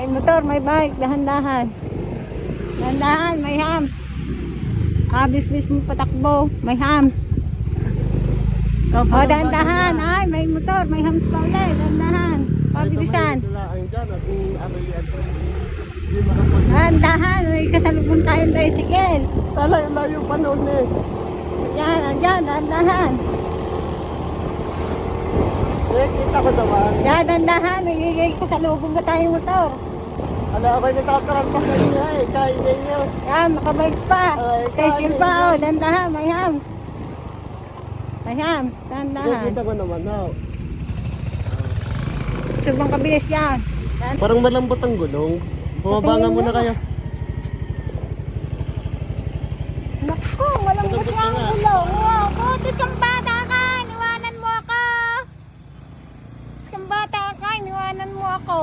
May motor, may bike, dahan-dahan. Dahan-dahan, may hams. Habis-bis mo patakbo, may hams. O, dahan-dahan. Ay, may motor, may hams pa ulit. Dahan-dahan. Pabilisan. Dahan-dahan, may kasalubong tayong tricycle. Tala, yung layo pa noon eh. Yan, andyan, dahan-dahan. Eh, kita ko naman. Yan, dahan-dahan, may kasalubong ka tayong motor. Ala, ako'y natataranta sa inyo eh. Kain ninyo. Yan, makabike pa. Ay, kain pa, oh, dahan-dahan, may hams. May hams, Eh, dahan-dahan. kita ko naman. No. Subang kabilis yan. Yan. Parang malambot ang gulong. Bumaba nga muna mo. kayo. Naku, malambot nga ang ulo. Wow, buti kang bata ka. Niwanan mo ako. Buti kang bata ka, niwanan mo ako.